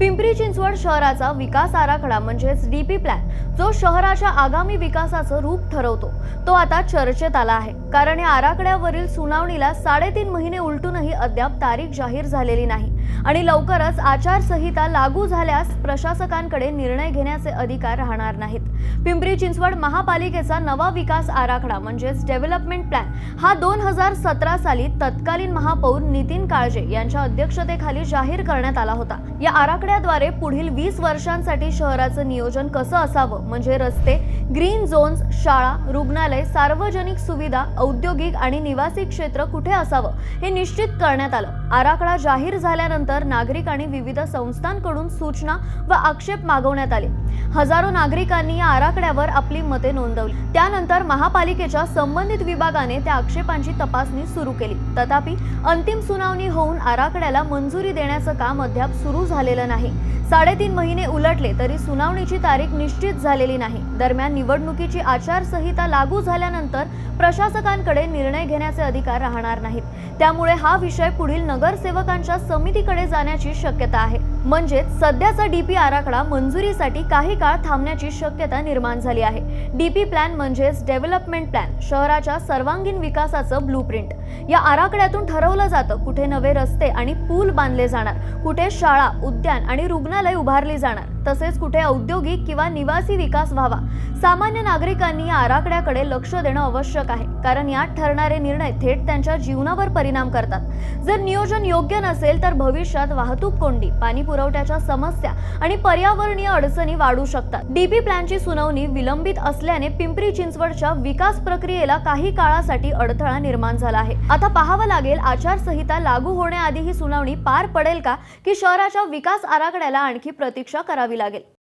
पिंपरी चिंचवड शहराचा विकास आराखडा म्हणजेच डीपी प्लॅन जो शहराच्या आगामी विकासाचं रूप ठरवतो. तो आता चर्चेत आला आहे. कारण या आराखड्यावरील सुनावणीला साडेतीन महिने उलटूनही अद्याप तारीख जाहीर झालेली नाही. आणि लवकरच आचारसंहिता लागू झाल्यास प्रशासकांकडे निर्णय घेण्याचे अधिकार राहणार नाहीत. पिंपरी चिंचवड महापालिकेचा नवा विकास आराखडा म्हणजेच डेव्हलपमेंट प्लॅन हा दोन हजार सतरा साली तत्कालीन महापौर नितीन काळजे यांच्या अध्यक्षतेखाली जाहीर करण्यात आला होता. या आराखड्याद्वारे पुढील वीस वर्षांसाठी शहराचं नियोजन कसं असावं? म्हणजे रस्ते ग्रीन झोन्स शाळा रुग्णालय सार्वजनिक सुविधा औद्योगिक आणि निवासी क्षेत्र कुठे असावं? हे निश्चित करण्यात आलं. आराखडा जाहीर झाल्यानंतर नागरिक आणि विविध संस्थांकडून सूचना व आक्षेप मागवण्यात आले. हजारो नागरिकांनी या आराखड्यावर आपली मते नोंदवली. त्यानंतर महापालिकेच्या संबंधित विभागाने त्या आक्षेपांची तपासणी सुरू केली. तथापि अंतिम सुनावणी होऊन आराखड्याला मंजुरी देण्याचं काम अद्याप सुरू झालेलं नाही. साडेतीन महिने उलटले तरी सुनावणीची तारीख निश्चित झालेली नाही. दरम्यान निवडणुकीची आचारसंहिता लागू झाल्यानंतर प्रशासकांकडे निर्णय घेण्याचे अधिकार राहणार नाहीत. त्यामुळे हा विषय पुढील नगरसेवकांच्या समितीकडे जाण्याची शक्यता आहे. म्हणजेच सध्याचा डीपी आराखडा मंजुरीसाठी काही काळ थांबण्याची शक्यता निर्माण झाली आहे. डीपी प्लॅन म्हणजेच डेव्हलपमेंट प्लॅन शहराच्या सर्वांगीण विकासाचं ब्लूप्रिंट. या आराखड्यातून ठरवलं जातं कुठे नवे रस्ते आणि पूल बांधले जाणार कुठे शाळा उद्यान आणि रुग्णालय उभारली जाणार. तसेच कुठे औद्योगिक किंवा निवासी विकास व्हावा सामान्य नागरिकांनी या आराखड्याकडे लक्ष देणं आवश्यक आहे. कारण यात ठरणारे निर्णय थेट त्यांच्या जीवनावर परिणाम करतात. जर नियोजन योग्य नसेल तर भविष्यात वाहतूक कोंडी पाणी पुरवठ्याच्या समस्या आणि पर्यावरणीय अडचणी वाढू शकतात. डीपी प्लॅनची सुनावणी विलंबित असल्याने पिंपरी चिंचवडच्या विकास प्रक्रियेला काही काळासाठी अडथळा निर्माण झाला आहे. आता पाहावं लागेल आचारसंहिता लागू होण्याआधी ही सुनावणी पार पडेल का की शहराच्या विकास आराखड्याला आणखी प्रतीक्षा करावी? करावी लागेल.